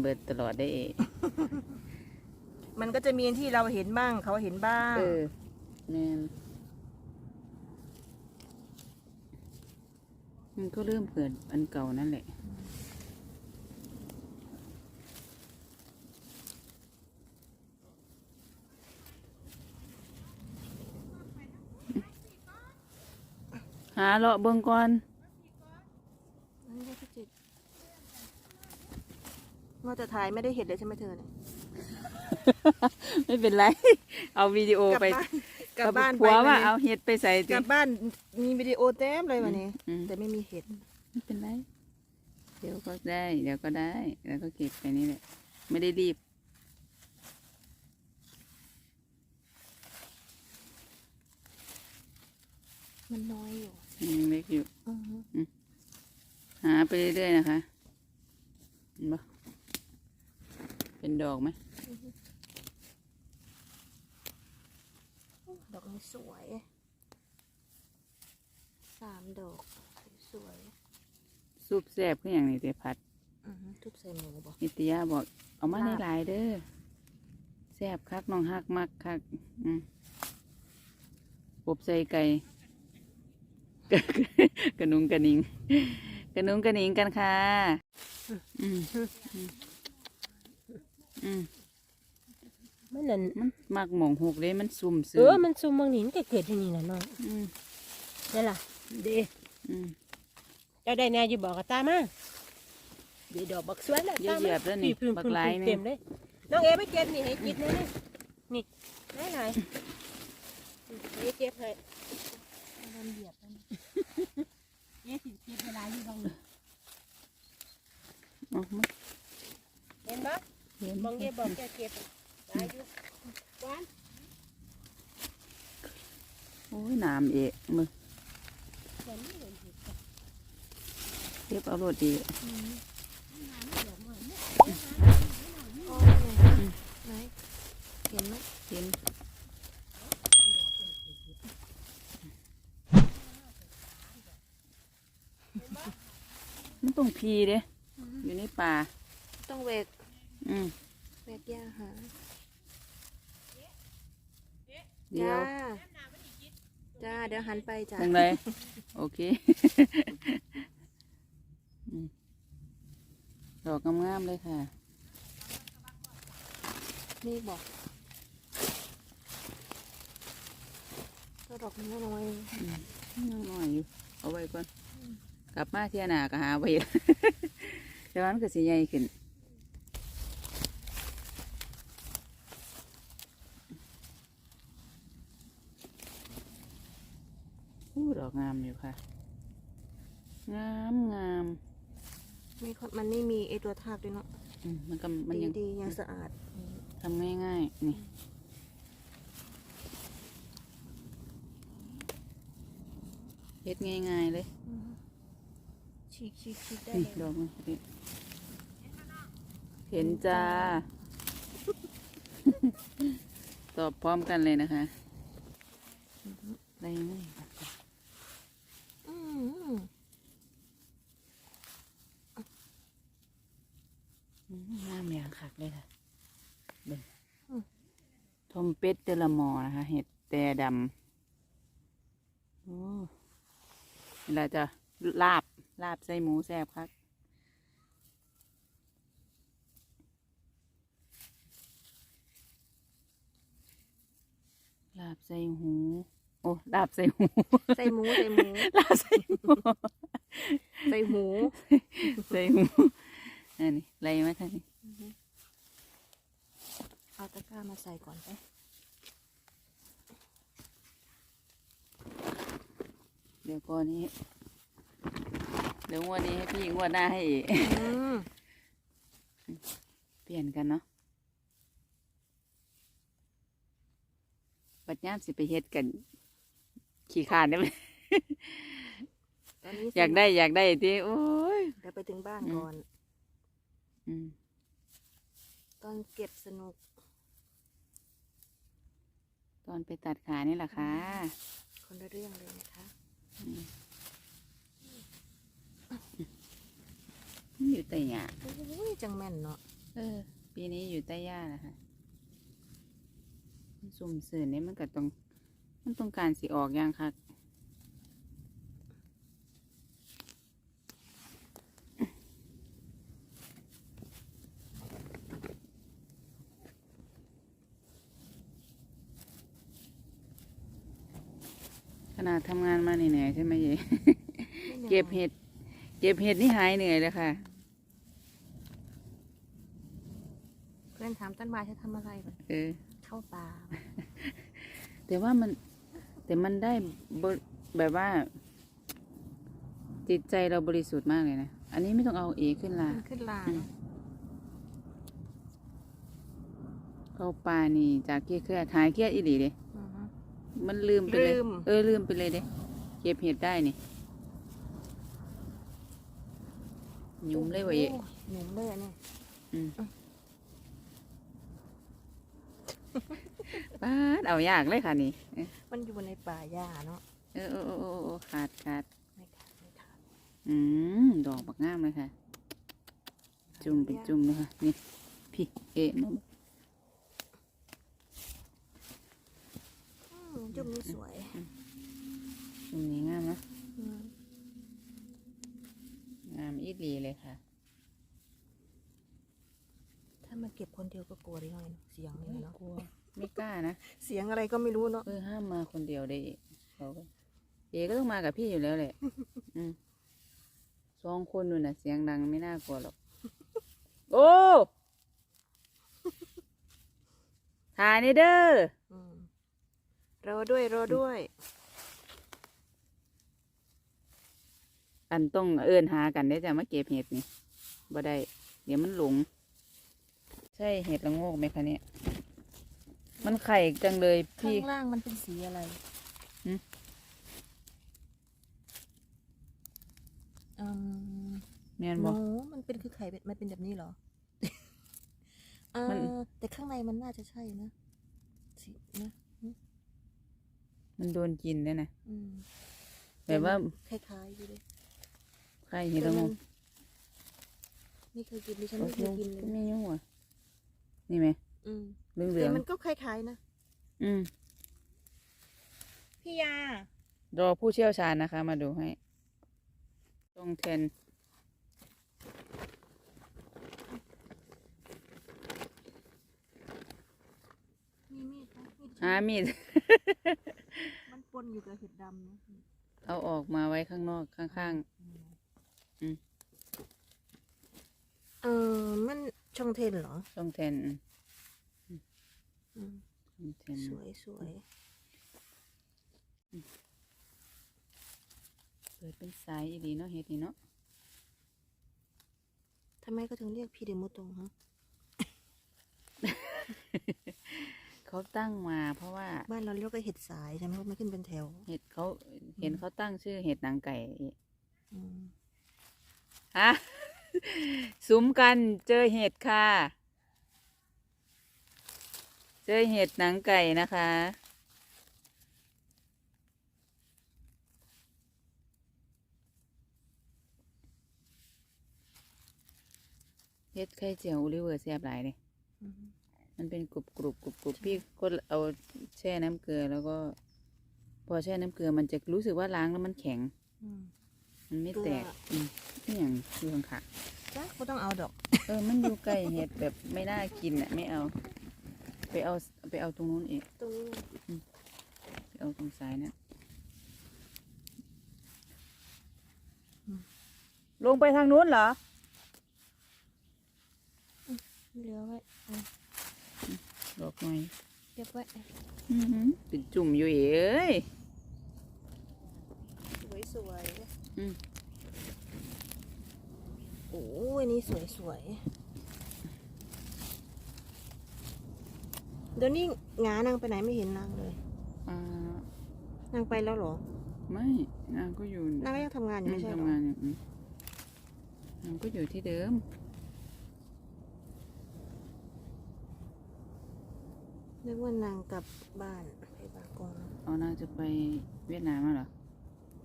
เบิดตลอดได้เอมันก็จะมีที่เราเห็นบ้าง เขาเห็นบ้าง เออแม่นมันก็เริ่มเกิดอันเก่านั่นแหละ หาเลาะเบิ่งก่อน ว่าจะถ่ายไม่ได้เห็นเลยใช่ไหมเธอเนี่ยไม่เป็นไร เอาวิดีโอกลับไปบ้านกลับบ้านผัวไปว่าวันนี้เอาเห็ดไปใส่กติลับบ้านมีวิดีโอเต็มเลยวันนี้อืมแต่ไม่มีเห็ดไม่เป็นไร เดี๋ยวก็ได้ เดี๋ยวก็ได้ แล้วก็เก็บไปนี่แหละ ไม่ได้รีบ มันน้อยอยู่ยังเล็กอยู่อือฮึหาไปเรื่อยๆนะคะเห็นปะ เป็นดอกไหมดอกนี้สวย สามดอก สวยซุปแซ่บขึ้นอหย่างนี้แต่ผัดๆอือฮึทุบใส่หมูบอกนิตยาบอก เอามาลาบหลายๆเด้อแซ่บคักน้องฮักมักคักอืมอบใส่ไก่ กระนุงกระนิง กระนุงกระนิงกันค่ะ อืม อืมอืมมันนั่นมันมักหมองหกเลยมันซุ่มเอซื่อมันซุมบางนี่มันก็เกิดที่นี่แหละน้องอืมนี่ล่ะเด้อืมเจ้าได้แน่อยู่บอกกับตามาเดี๋ยวดอกบักสวยแล้วเยอะแยะแล้วนี่พี่บักหลายนี่เต็มเลยน้องเอไปเก็บนี่ให้กินเลยนี่นี่ไหนไหนเอเก็บให้ทำเหยียบมันเอสิเก็บเวลาอยู่บางนี่เอามาเห็นปะ เห็นบางเอบอกแกเก็บตายอยู่หวานโอ้ยน้ำเอะมือหวานนี่เลยสิเก็บเอารถดีอ๋อไหนเห็นไหมเห็นมันต้องพีเด้อยู่ในป่า ต้องเวก อืมเวกย่าหาเดี๋ยว จ้า เดี๋ยวหันไปจ้าตรงไหนโอเคอืมดอกงามๆเลยค่ะ นี่บอกก็ดอกมันน้อยยังน้อยอยู่ เอาไว้ก่อน กลับมาเที่ยหนาก็หาไว้ แต่ว่ามันก็สิใหญ่ขึ้น ดอกงามอยู่ค่ะ งามงามมีคนมันไม่มีไอตัวทากด้วยเนาะอืมมันก็มันดียังดียังสะอาดทำง่ายๆนี่ เฮ็ดง่ายๆเลย ฉีกฉีกฉีกได้นี่เลยดอกมันนี่เห็นจ้า ตอบพร้อมกันเลยนะคะ ได้ไหม อืมอืมงามอย่างคักเลยค่ะเบิ่งทมเป็ดเตละหมอนะคะ เห็ดแต่ดำโอ้นี่เราจะลาบ ลาบใส่หมูแซ่บครับลาบใส่หู โอ้ลาบใส่หูใส่หมูใส่หมูลาบใส่หูใส่หมูใส่หูอันนี้ไรไหมท่านนี่เอาตะกร้ามาใส่ก่อนไปเดี๋ยวก่อนนี้ เดี๋ยวงวดนี้ให้พี่งวดหน้าให้อีกอืมเปลี่ยนกันเนาะปัดย่ามสิไปเฮ็ดกัน ขี่ขานได้ไหมตอนนี้อยากได้อยากได้ที่โอ้ย เดี๋ยวไปถึงบ้านอืมก่อน อืมตอนเก็บสนุกตอนไปตัดขานี่แหละค่ะคนละเรื่องเลยนะคะอยู่แต่หยาโอ้ยจังแม่นเนาะเออ ปีนี้อยู่ใต้หญ้านะคะสุ่มสื่อนี่มันก็ต้อง มันต้องการสิออกอย่างคักขนาดทำงานมาเหนื่อยๆใช่ไหมเยเก็บเห็ด เก็บเห็ดนี่หายเหนื่อยเลยค่ะ เพื่อนถามต้นไม้จะทำอะไรแบบเออเข้าป่าแต่ว่ามัน แต่มันได้บแบบว่า จิตใจเราบริสุทธิ์มากเลยนะ อันนี้ไม่ต้องเอาเอขึ้นลามันขึ้นลาอืมเข้าป่านี่จากเครียดเครียดหายเครียดอีหลีเด้อือฮึมันลืมไปเลยลืมเออลืมไปเลยเด้เก็บเห็ดได้นี่หยุ่มเลยว่ะเอโหยุ่มเลยอันเนี่ยอืมป้าดเอายากเลยค่ะนี่ มันอยู่ในป่าหญ้าเนาะเออเออเออเออเออขาดขาดไม่ขาดไม่ขาดอืมดอกบักงามเลยค่ะ จุ่มไปจุ่มเลยค่ะนี่พี่เอะมาอืมจุ่มนี่สวยจุ่มนี้งามนะอืมงามอีหลีเลยค่ะ ถ้ามาเก็บคนเดียวก็กลัวได้หน่อยเนอะเสียงนี่เนาะ กลัว ไม่กล้านะเสียงอะไรก็ไม่รู้เนาะเออห้ามมาคนเดียวได้อีกเขาก็เอก็ต้องมากับพี่อยู่แล้วแหละ อืมสองคนนู่นน่ะ เสียงดังไม่น่ากลัวหรอก โอ้ถ่ายนี่เด้ออืมรอด้วยรอด้วย อันต้องเอินหากันได้จะมาเก็บเห็ดนี่บ่ได้ เดี๋ยวมันหลง ใช่เห็ดละโงกไหมคะเนี่ย มันไข่จังเลยข้าพี่ งล่างมันเป็นสีอะไรหืม อืมเนียนหบนูอกมันเป็นคือไข่เป็นมันเป็นแบบนี้เหรอเออมัน แต่ข้างในมันน่าจะใช่นะสีนะมันโดนกินด้วยนะอืมแบบว่าคล้ายๆอยู่เลยไข่เห็ดละโงกไม่เคยกินดิฉันโอ้ไม่เคยยกินเลก็ยไม่ยุ่งว่ะนี่ไหม อืมเหลืองเหลืแต่องมันก็คล้ายๆนะอืมพี่ยา รอผู้เชี่ยวชาญนะคะ มาดูให้ตรงเทนมีมีดไหมมีดหามีด มันปนอยู่กับเห็ดดำนะเอาออกมาไว้ข้างนอกข้างอืมเออมันช่องเทนเหรอๆตรงเทนอืมตรงเทน สวยสวยเปิดเป็นสายอีหลีเนาะเห็ดนี่เนาะทำไมก็ถึงเรียกพี่เดมุตรงฮะเขาตั้งมาเพราะว่า บ้านเราเรียกว่าเห็ดสายใช่ไหมเพราะมันขึ้นเป็นแถว เห็ดเขาเห็นเขาตั้งชื่อเห็ดนางไก่อืมฮะซุ้มกันเจอเห็ดค่ะ เจอเห็ดหนังไก่นะคะ เห็ดไข่เจียวโอลิเวอร์แซ่บหลายเลยอืมมันเป็นกรุบกรุบกรุบกรุบพี่ก็เอาแช่น้ำเกลือแล้วก็ พอแช่น้ำเกลือมันจะรู้สึกว่าล้างแล้วมันแข็งอืมมันไม่แตกเกลืออืมนี่อย่างอยู่ข้างขาจ้าก็ต้องเอาดอก เออมันอยู่ใกล้เห็ดแบบไม่น่ากินอะ ไม่เอา ไปเอาไปเอาตรงนู้นเองตรงนี้ไปเอาตรงซ้ายนะลงไปทางนู้นเหรอ เหลือไว้เอาดอกหน่อยเก็บไว้อือหือเป็นจุ่มอยู่เอ้ย สวยสวยอืม โอ้ยนี่สวยสวย เดี๋ยวนี้งานางไปไหนไม่เห็นนางเลยอ่านางไปแล้วเหรอ ไม่นางก็อยู่นางก็ยังทำงานอยู่อืมไม่ใช่เหรอทำงานอยู่อืมนางก็อยู่ที่เดิม นึกว่านางกลับบ้านไปบากงเอานางจะไปเวียดนามมาเหรอ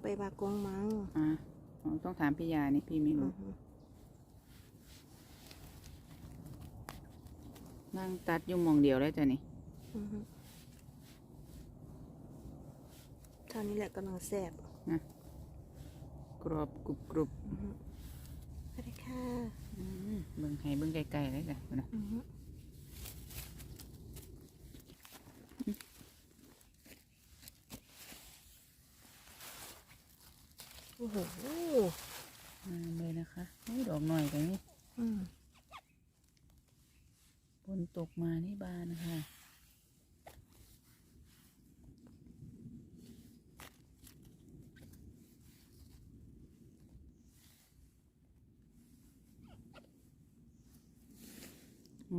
ไปบากงมั้งอ่าอ๋อต้องถามพี่ยานี่พี่ไม่อืรู้ อฮึ นั่งตัดอยู่หมองเดียวแล้วจ้ะนี่อือฮึเท่านี้แหละกำลังแซ่บกรอบกรุบกรุบอือฮึสวัสดีค่ะอืมเบิ่งให้เบิ่งไกลๆเลยจ้ะพุ่นนะอือฮึโอ้โหมาเลยนะคะโอ้ยดอกหน่อยกันนี่อืม ฝนตกมานี่บานนะคะ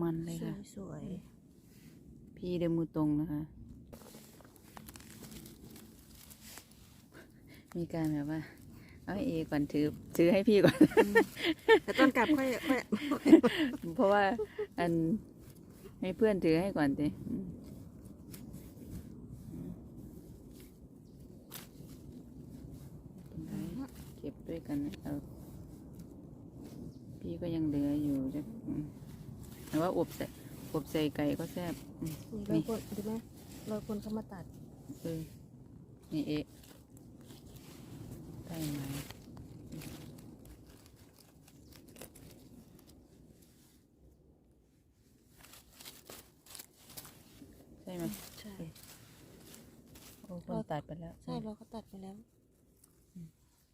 มันเลยสวค่ะยสวยพี่เดินมือตรงนะคะ มีการแบบว่า เอาให้เอก่อนถือถือให้พี่ก่อน แต่ตอนกลับค่อยค่อย เพราะว่าอัน ให้เพื่อนถือให้ก่อนสิเป็นไรเก็บด้วยกันเอาพี่ก็ยังเหลืออยู่จะแต่ว่าอบใส่อบใส่ไก่ก็แซ่บอืมนี่เราคนดูไหมราคนเขามาตัดเออนี่เอะได้ไหมใช่ไหม ใช่ โอ้คนตัดไปแล้ว ใช่เราเขาตัดไปแล้ว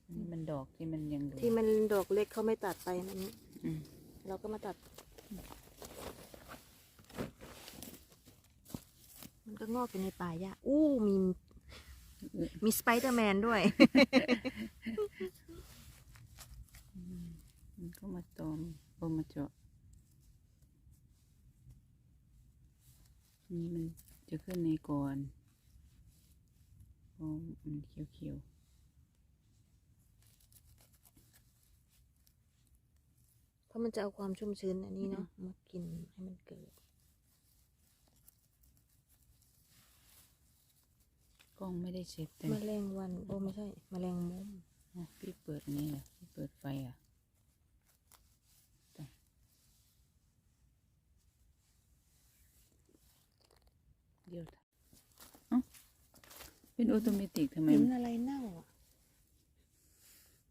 อันนี้มันดอกที่มันยังเหลือที่มันดอกเล็กเขาไม่ตัดไปนั้นอืมเราก็มาตัด มันก็งอกอยู่ในป่าหญ้าอู้มีมีสไปเดอร์แมนด้วย มันก็มาตอมโอมาเจาะนี่มันจะขึ้นในก่อน เพราะมันเขียวเพราะมันจะเอาความชุ่มชื้นอันนี้เนาะมากินให้มันเกิดๆกล้องไม่ได้เช็ดแต่แมลงวันโอ้ไม่ใช่แมลงมุมอ๋อพี่เปิดอันนี้เหรอพี่เปิดไฟอะแต่เดี๋ยวเอ้า เป็นออโตเมติกทำไม เห็นมันอะไรเน่าอะ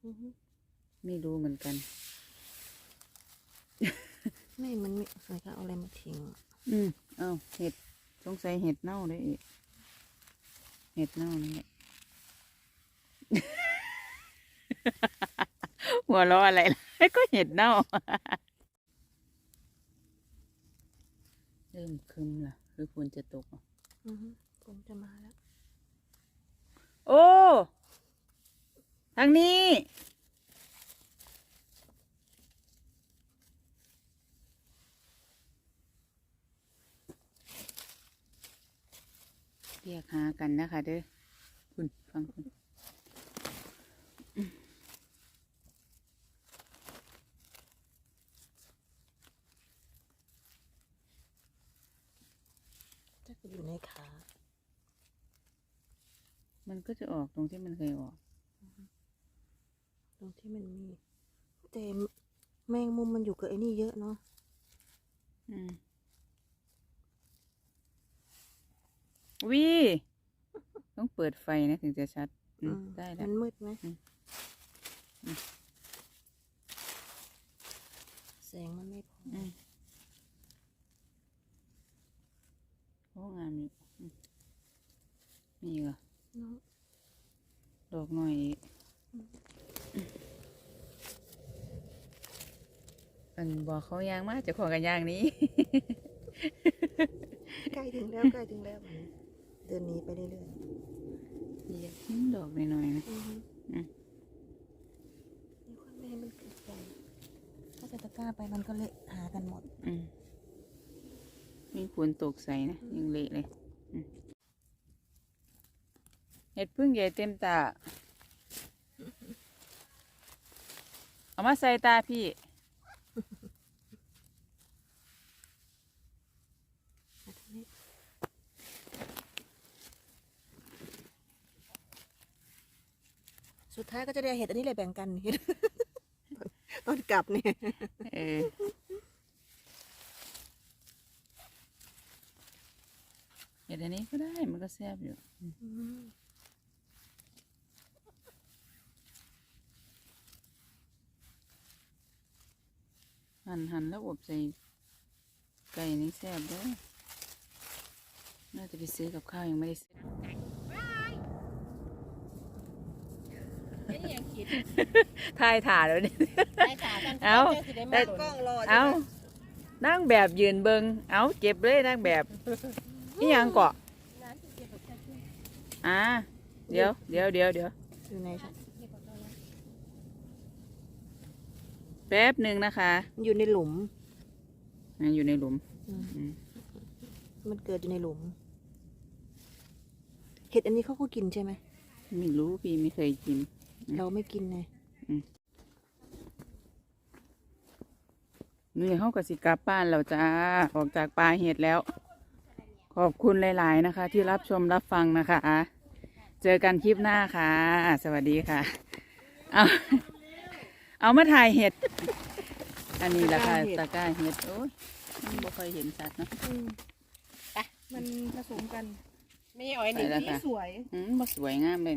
อือฮึไม่รู้เหมือนกัน ไม่มันไม่ใส่ก็เอาอะไรมาทิ้งอะอืมเอ้าเห็ดสงสัยเห็ดเน่าได้อีกเห็ดเน่านี่แหละ หัวเราะอะไรล่ะก็เห็ดเน่า เริ่มคึมล่ะหรือฝนจะตกอะอือฮึผมจะมาแล้ว โอ้ ทางนี้ เรียกหากันนะคะเด้อคุณฟังคุณ จะอยู่ในขา มันก็จะออกตรงที่มันเคยออก ตรงที่มันมีแต่แมงมุมมันอยู่กับไอ้นี่เยอะเนาะอืมวิต้องเปิดไฟนะถึงจะชัดอืมอืมได้แล้มัวนมืดไหมอืมอืมแสงมันไม่พอออืมโอ้งามอยู่อืมมีอีกเหรอเนาะ ดอกหน่อยอีกอันบอกเขายางมากจะขอกันยางนี้ ใกล้ถึงแล้วใกล้ถึงแล้วเดินหนีไปเรื่อยเหยียบอืมดอกหน่อยๆนะๆอือฮึอืมนี่คนไม่ให้มันเกิดใหญ่ถ้าใส่ตะกร้าไปมันก็เละหากันหมด อืมมีฝนตกใส่นะยังเละเลย อืมเห็ดพึ่งใหญ่เต็มตา เอามาใส่ตาพี่มาทางนี้สุดท้ายก็จะได้เห็ดอันนี้เลยแบ่งกันเห็ด ตอนกลับเนี่ย เออเห็ดอันนี้ก็ได้มันก็แซ่บอยู่ อืม หั่นหั่นแล้วอบใส่ไก่นี่แซ่บเด้อน่าจะไปซื้อกับข้าวยังไม่ได้ซื้อเฮ็ดอีหยังคิดทายถ่าแล้วนี่ได้ขากันเอ้าสิได้ได้มากล้องรอเอานั่งแบบยืนเบิงเอาเก็บเลยนั่งแบบนี่ยังเกาะร้านสิเก็บแบบแค่ชื่ออ่าเดี๋ยวเดี๋ยวเดี๋ยวเดี๋ยว อยู่ใน เก็บแบบนั้น แป๊บหนึ่งนะคะอยู่ในหลุม อ่าอยู่ในหลุมอืม อืมมันเกิดอยู่ในหลุม เห็ดอันนี้เขาก็กินใช่ไหม ไม่รู้พี่ไม่เคยกินอืมเราไม่กินไงนี่เขากับสิกลับบ้านแล้วจ้า ออกจากป่าเห็ดแล้ว ขอบคุณหลาย ๆ นะคะ ที่รับชมรับฟังนะคะ เจอกันคลิปหน้าค่ะ สวัสดีค่ะ เอา เอามาถ่ายเห็ด อันนี้แหละค่ะตะกร้าเห็ด โอ้ยมันบ่ค่อยเห็นชัดเนอะมันผสมกัน ไม่ใช่อ้อยนี่ไปแล้วสีค่ะสวย อืมบ่สวยงามเลย